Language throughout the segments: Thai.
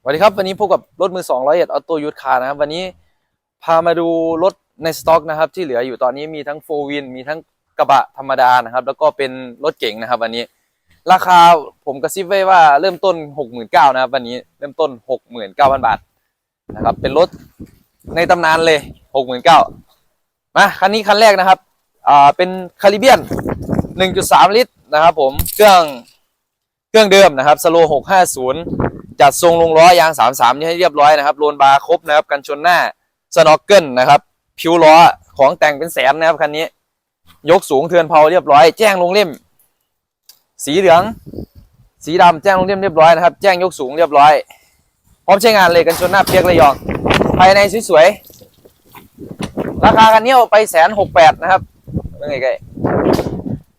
สวัสดีครับวันนี้พบกับรถมือสองร้อยเอ็ดออโต้ยูทคาร์นะครับวันนี้พามาดูรถในสต็อกนะครับที่เหลืออยู่ตอนนี้มีทั้งโฟวินมีทั้งกระบะธรรมดานะครับ แล้วก็เป็นรถเก๋งนะครับ วันนี้ ราคาผมกระซิบไว้ว่าเริ่มต้นหกหมื่นเก้านะครับวันนี้เริ่มต้นหกหมื่นเก้าพันบาทนะครับ เป็นรถในตำนานเลยหกหมื่นเก้ามาคันนี้คันแรกนะครับอ่าเป็นคาริเบียนหนึ่งจุดสามลิตรนะครับ ผมเครื่องเครื่องเดิมนะครับสโลหกห้าศูนย์ จัดทรงลงล้อยาง 33 นี่ให้เรียบร้อยนะครับโลนบาร์ครบนะครับกันชนหน้าสนอกเกิลนะครับผิวล้อของแต่งเป็นแสนนะครับคันนี้ ยกสูงเทือนเผาเรียบร้อย แจ้งลงเล่ม สีเหลือง สีดำแจ้งลงเล่มเรียบร้อยนะครับ แจ้งยกสูงเรียบร้อย พร้อมใช้งานเลยกันชนหน้าเปียกระยอง ภายในสวยๆ ราคาคันนี้เอาไปแสนหกแปดนะครับเมื่องไง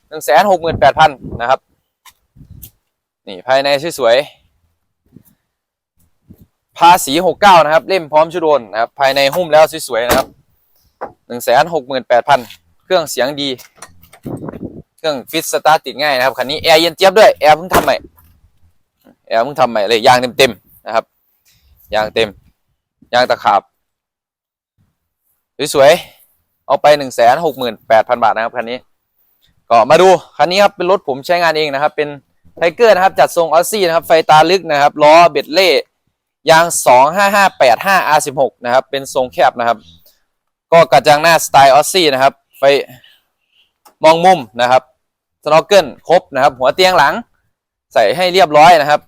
หนึ่งแสนหกหมื่นแปดพันนะครับ นี่ภายในสวยๆ ภาษีหกเก้านะครับ เล่มพร้อมชุดโอนนะครับ ภายในหุ้มแล้วสวยๆนะครับหนึ่งแสนหกหมื่นแปดพันเครื่องเสียงดี เครื่องฟิตสตาร์ติดง่ายนะครับคันนี้แอร์เย็นเจี๊ยบด้วยแอร์เพิ่งทำใหม่แอร์เพิ่งทำใหม่เลยยางเต็มๆนะครับยางเต็มยางตะขาบสวยๆเอาไปหนึ่งแสนหกหมื่นแปดพันบาทนะครับคันนี้ ก็มาดูคันนี้ครับเป็นรถผมใช้งานเองนะครับ เป็นไทเกอร์นะครับจัดทรงออสซี่นะครับไฟตาลึกนะครับล้อเบ็ดเล่ ยาง 25585 R16 นะครับ เป็นทรงแคบนะครับ ก็กระจังหน้าสไตล์ออสซี่นะครับ ไฟมองมุมนะครับสโนว์เกิลครบนะครับ หัวเตียงหลัง ใส่ให้เรียบร้อยนะครับ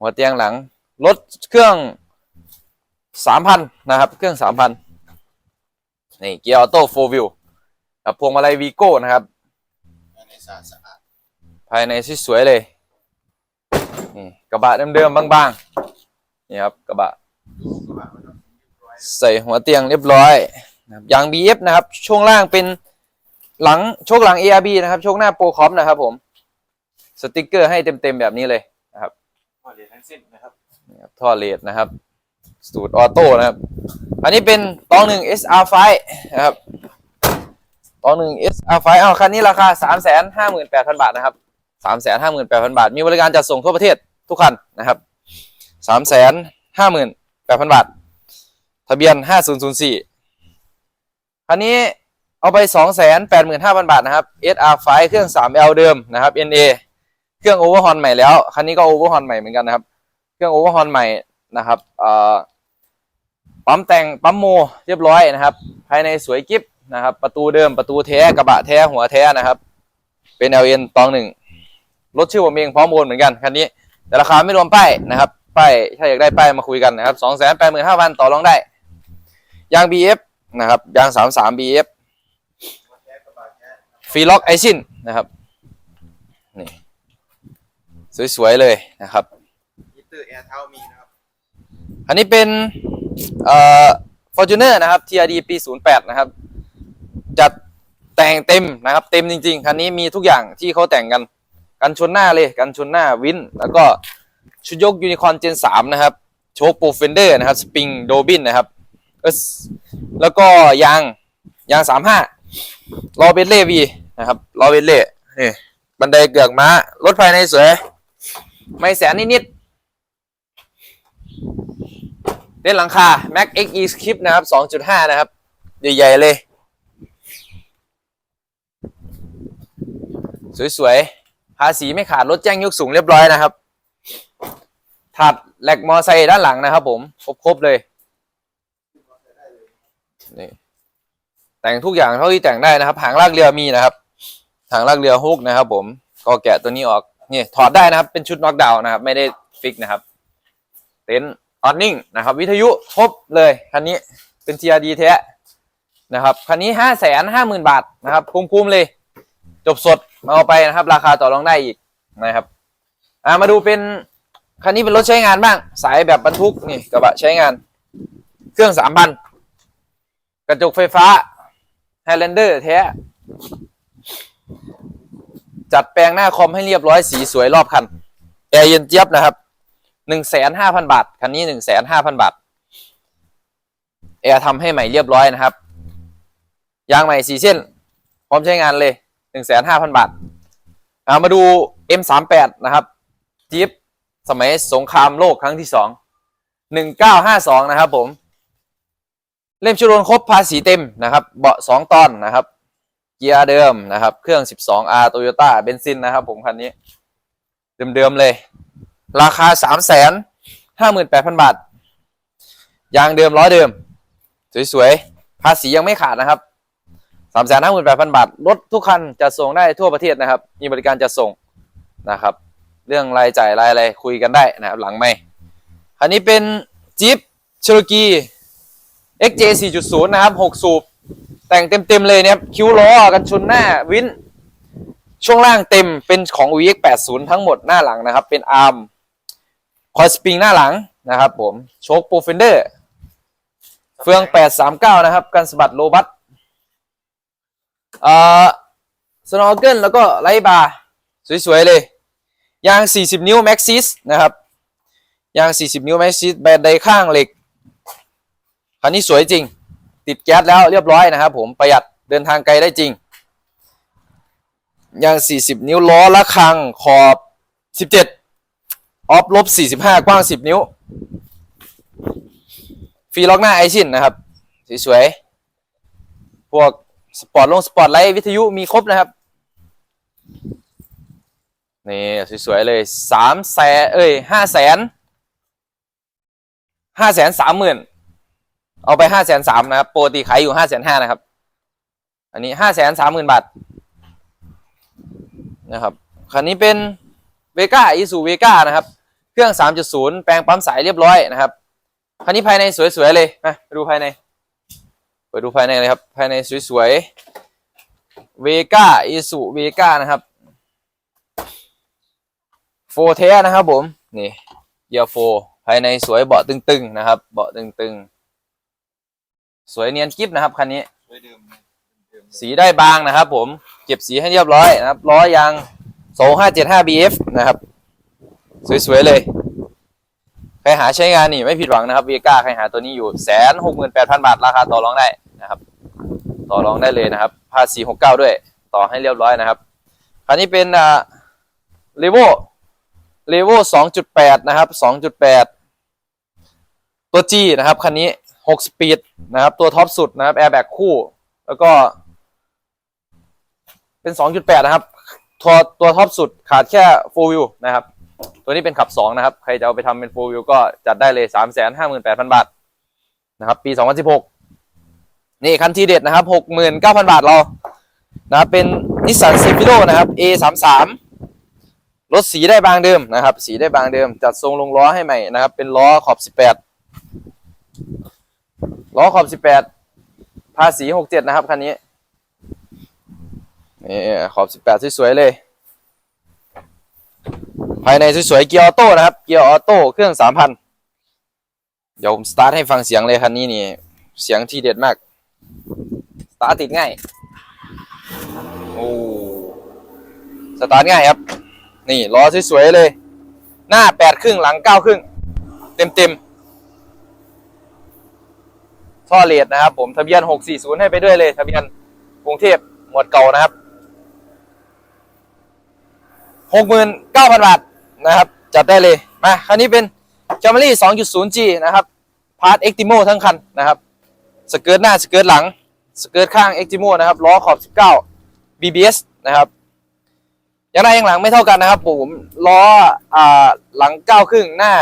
หัวเตียงหลัง รถเครื่อง 3,000 นะครับ เครื่อง 3,000 นี่เกียร์ออโต้โฟวิลกับพวงมาลัยวีโก้นะครับในสะอาดสะอาดภายในสวยๆเลย นี่กระบะเดิมๆบางๆนี่ครับกระบะดูกระบะมันต้องเรียบร้อยใส่หัวเตียงเรียบร้อยนะครับยาง BF นะครับ ช่วงล่างเป็นหลังโชคหลัง ARB นะครับโชคหน้าโปรคอมนะครับผมสติกเกอร์ให้เต็มๆแบบนี้เลยนะครับพอเรียนทั้งสิ้นนะครับนี่ครับท่อเลดนะครับ สูตรออโต้นะครับ อันนี้เป็นตองหนึ่ง SR5 นะครับตองหนึ่ง SR5 อ้าวคันนี้ราคา 3 5 8 0 0 0 บาทนะครับ 3 5 8 0 0 0บาท มีบริการจัดส่งทั่วประเทศทุกคันนะครับ3 5 8 0 0 0บาท ทะเบียน5004คันนี้เอาไป285,000บาทนะครับ SR5 เครื่อง 3L เดิมนะครับ NA เครื่องโอเวอร์ฮอนใหม่แล้ว คันนี้ก็โอเวอร์ฮอนใหม่เหมือนกันนะครับ เครื่องโอเวอร์ฮอนใหม่นะครับปั๊มแต่งปั๊มโมเรียบร้อยนะครับ ภายในสวยกิฟนะครับ ประตูเดิมประตูแท้กระบะแท้หัวแท้นะครับ เป็น LN ตองหนึ่ง รถชื่อผมเองพร้อมโอนเหมือนกันคันนี้ แต่ราคาไม่รวมป้ายนะครับป้ายถ้าอยากได้ป้ายมาคุยกันนะครับสองแสนแปดหมื่นห้าพันต่อรองได้ยาง BF นะครับยางสามสาม BF รถแท้กระบะแท้ฟรีล็อกไอซินนะครับนี่สวยๆเลยนะครับฮีเตอร์แอร์เท้ามีนะครับอันนี้เป็นเอ่อ Fortuner นะครับ TRD ปี 08 นะครับ จัดแต่งเต็มนะครับ เต็มจริงๆ คันนี้มีทุกอย่างที่เขาแต่งกัน กันชนหน้าเลยกันชนหน้าวินแล้วก็ชุดยกยูนิคอนเจน3นะครับโชคโปรเฟนเดอร์นะครับสปริงโดบินนะครับแล้วก็ยางยาง35ล้าลอเบนเล่วีนะครับลอเบนเล่นี่บันไดเกือกม้ารถภายในสวย ไม่แสนนิดๆเล่นหลังคา Mac XE Skip นะครับ 2.5 นะครับ ใหญ่ ๆ เลย สวย ๆาษีไม่ขาดรถแจ้งยกสูงเรียบร้อยนะครับถัดแหลกมอไซค์ด้านหลังนะครับ ผมครบๆเลยนี่แต่งทุกอย่างเท่าที่แต่งได้นะครับ หางลากเรือมีนะครับ หางลากเรือฮุกนะครับ ผมก็แกะตัวนี้ออกนี่ถอดได้นะครับ เป็นชุดน็อกดาวน์นะครับ ไม่ได้ฟิกนะครับ เต็นท์ออนนิ่งนะครับ วิทยุครบเลยคันนี้เป็น TRD แท้นะครับคันนี้ห้าแสนห้าหมื่นบาทนะครับคุ้มๆเลย จบสดมาเอาไปนะครับ ราคาต่อรองได้อีกนะครับอ่ามาดูเป็นคันนี้เป็นรถใช้งานบ้าง สายแบบบรรทุกนี่กระบะใช้งาน เครื่องสามพันกระจกไฟฟ้า Highlander แท้ จัดแปลงหน้าคอมให้เรียบร้อยสีสวยรอบคันแอร์เย็นเจี๊ยบนะครับหนึ่งแสนห้าพันบาท คันนี้หนึ่งแสนห้าพันบาทแอร์ทำให้ใหม่เรียบร้อยนะครับ ยางใหม่สี่เส้น พร้อมใช้งานเลย หนึ่งแสนห้าพันบาทามาดู M38 นะครับจี๊ปสมัยสงครามโลกครั้งที่สองหนึ่งเก้าห้าสองนะครับผม เล่มชุดรนครบภาษีเต็มนะครับ เบาะสองตอนนะครับ เกียร์เดิมนะครับ เครื่อง 12R Toyota เบนซินนะครับผมคันนี้ เดิมๆเลย ราคา 3 5 8 0 0 0 บาท ยางเดิมล้อเดิม สวยๆ ภาษียังไม่ขาดนะครับ 3 5 8 0 0 0บาทรถทุกคันจะส่งได้ทั่วประเทศนะครับ มีบริการจะส่งนะครับ เรื่องรายจ่ายรายอะไรคุยกันได้นะครับหลังไม่คันนี้เป็นจี๊ปเชโรกี XJ 4.0 นะครับ6สูบ แต่งเต็มๆเลยเนี่ยคิ้วล้อกันชนหน้าวินช่วงล่างเต็มเป็นของ VX 80ทั้งหมดหน้าหลังนะครับ เป็นอาร์มคอยสปริงหน้าหลังนะครับผมโชคโปรเฟนเดอร์เฟือง 839 นะครับ กันสะบัดโลบัต เอ่อสโนว์เกิลแล้วก็ไลบาร์สวยๆเลย ยาง 40 นิ้วแม็กซิสนะครับ ยาง 40 นิ้วแม็กซิสแบนไดข้างเหล็ก คันนี้สวยจริง ติดแก๊สแล้วเรียบร้อยนะครับผมประหยัดเดินทางไกลได้จริง ยาง 40 นิ้วล้อละคังขอบ 17 ออฟลบ 45 กว้าง 10 นิ้วฟรีล็อกหน้าไอชินนะครับ สวยๆพวก สปอร์ตลงสปอร์ตไลท์วิทยุมีครบนะครับ นี่สวยๆเลยสามแสนเอ้ยห้าแสนห้าแสนสามหมื่นเอาไปห้าแสนสามนะครับ โปกติขายอยู่ห้าแสนห้านะครับ อันนี้ห้าแสนสามหมื่นบาทนะครับคันนี้เป็นเวก้าอีซูเวก้านะครับ เครื่องสามจุดศูนย์แปลงปั๊มสายเรียบร้อยนะครับ คันนี้ภายในสวยๆเลยมาไปดูภายใน ไปดูภายในเลยครับ ภายในสวยๆเวก้าอีซูเวก้านะครับโฟเทนะครับผม นี่เกียร์โฟภายในสวยเบาะตึงๆนะครับ เบาะตึงๆ สวยเนียนกิฟนะครับคันนี้สวยเดิมเดิมสีได้บางนะครับผม เก็บสีให้เรียบร้อยนะครับล้อยาง 2575 BF นะครับ สวยๆเลย ใครหาใช้งานนี่ไม่ผิดหวังนะครับเวก้าใครหาตัวนี้อยู่แสนหกหมื่นแปดพันบาท ราคาต่อรองได้ นะครับ ต่อรองได้เลยนะครับภาษีหกเก้าด้วย ต่อให้เรียบร้อยนะครับคันนี้เป็นอ่าเลโวเลโวสองจุดแปดนะครับสองจุดแปดตัว G นะครับคันนี้หกสปีดนะครับตัวท็อปสุดนะครับแอร์แบ็กคู่ แล้วก็ เป็นสองจุดแปดนะครับตัวตัวท็อปสุดขาดแค่โฟวิวนะครับ ตัวนี้เป็นขับ 2 นะครับ ใครจะเอาไปทำเป็น4 wheel ก็จัดได้เลย 3 5 8 0 0 0 บาท นะครับ ปี 2016 นี่คันทีเด็ดนะครับ69,000บาทเรานะครับเป็นนิสสันเซฟิโ o นะครับ A33 รถสีได้บางเดิมนะครับ สีได้บางเดิม จัดทรงลงล้อให้ใหม่นะครับ เป็นล้อขอบ18ล้อขอบ18ภาษี67นะครับคันนี้นี่ขอบ18สวยๆเลย ภายในสวยๆเกียร์ออโต้นะครับ เกียร์ออโต้เครื่องสามพันเดี๋ยวผมสตาร์ทให้ฟังเสียงเลยคันนี้นี่ เสียงที่เด็ดมาก สตาร์ติดง่าย โอ้สตาร์ทง่ายครับ นี่ล้อสวยๆเลย หน้าแปดครึ่งหลังเก้าครึ่ง เต็มเต็มๆท่อเลดนะครับ ผมทะเบียนหกสี่ศูนย์ให้ไปด้วยเลย ทะเบียนกรุงเทพหมวดเก่านะครับหกหมื่นเก้าพันบาทนะครับ จัดได้เลย มาคันนี้เป็น Camry 2.0G นะครับพาร์ท Extimo ทั้งคันนะครับ สเกิร์ตหน้าสเกิร์ตหลังสเกิร์ตข้าง Extimo นะครับล้อขอบ 19 BBS นะครับย่างหน้าย่างหลังไม่เท่ากันนะครับผมล้ออ่าหลัง 9 ครึ่งหน้า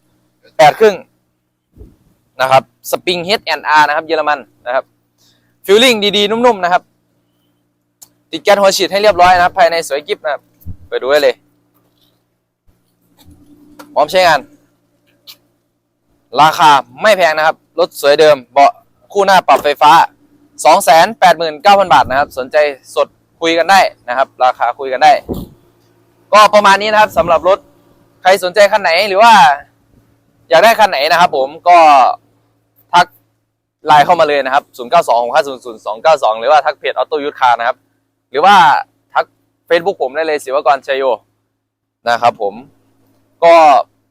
8 ครึ่งนะครับสปริง H&R นะครับเยอรมันนะครับฟิลลิ่งดีๆ นุ่มๆนะครับ ติดแก๊สหัวฉีดให้เรียบร้อยนะครับ ภายในสวยกิฟนะครับไปดูได้เลย พร้อมใช้งาน ราคาไม่แพงนะครับ รถสวยเดิมเบาะ คู่หน้าปรับไฟฟ้า 289,000 บาทนะครับ สนใจสดคุยกันได้นะครับ ราคาคุยกันได้ ก็ประมาณนี้นะครับสำหรับรถใครสนใจคันไหนหรือว่า อยากได้คันไหนนะครับผมก็ทักไลน์เข้ามาเลยนะครับ 0926500292 หรือว่าทักเพจออโต้ยูทคาร์นะครับ หรือว่าทัก Facebook ผมได้เลยศิวกรชัยโยนะครับผม ก็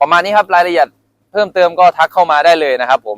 ประมาณนี้ครับรายละเอียดเพิ่มเติมก็ทักเข้ามาได้เลยนะครับผม